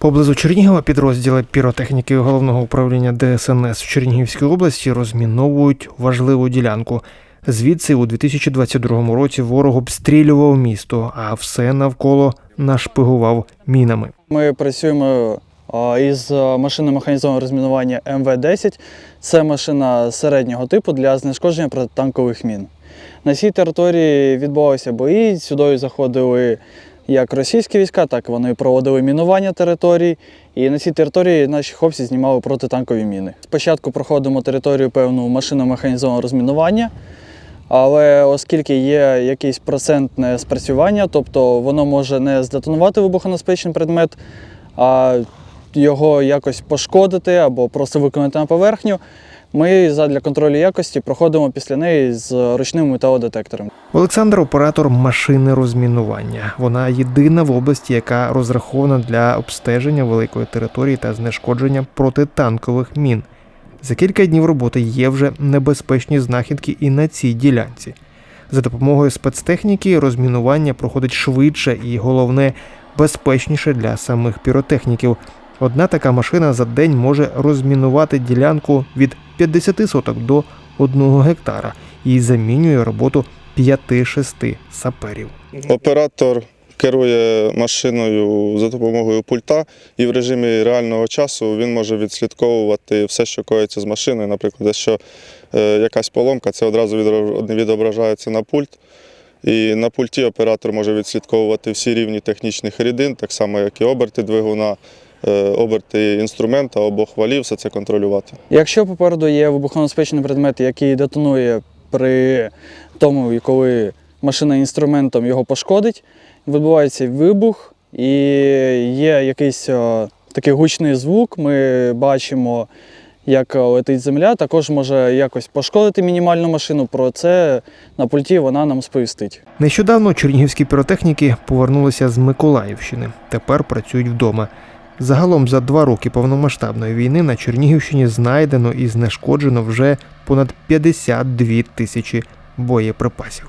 Поблизу Чернігова підрозділи піротехніки головного управління ДСНС в Чернігівській області розміновують важливу ділянку. Звідси у 2022 році ворог обстрілював місто, а все навколо нашпигував мінами. Ми працюємо із машиною механізованого розмінування МВ-10. Це машина середнього типу для знешкодження протитанкових мін. На цій території відбувалися бої. Сюди заходили як російські війська, так вони проводили мінування територій. І на цій території наші хлопці знімали протитанкові міни. Спочатку проходимо територію певну машину механізованого розмінування. Але оскільки є якийсь процентне спрацювання, тобто воно може не здетонувати вибухонебезпечний предмет, а його якось пошкодити або просто виконати на поверхню, ми задля контролю якості проходимо після неї з ручним металодетектором. Олександр оператор машини розмінування. Вона єдина в області, яка розрахована для обстеження великої території та знешкодження протитанкових мін. За кілька днів роботи є вже небезпечні знахідки і на цій ділянці. За допомогою спецтехніки розмінування проходить швидше і головне безпечніше для самих піротехніків. Одна така машина за день може розмінувати ділянку від 50 соток до 1 гектара і замінює роботу 5-6 саперів. Оператор керує машиною за допомогою пульта, і в режимі реального часу він може відслідковувати все, що коїться з машиною. Наприклад, якщо е, якась поломка, це одразу відображається на пульт. І на пульті оператор може відслідковувати всі рівні технічних рідин, так само, як і оберти двигуна, оберти інструмента, обох валів, все це контролювати. Якщо попереду є вибухонебезпечний предмет, який детонує при тому, коли машина інструментом його пошкодить, відбувається вибух і є якийсь о, такий гучний звук, ми бачимо, як летить земля, також може якось пошкодити мінімальну машину. Про це на пульті вона нам сповістить. Нещодавно чернігівські піротехніки повернулися з Миколаївщини. Тепер працюють вдома. Загалом за два роки повномасштабної війни на Чернігівщині знайдено і знешкоджено вже понад 52 тисячі боєприпасів.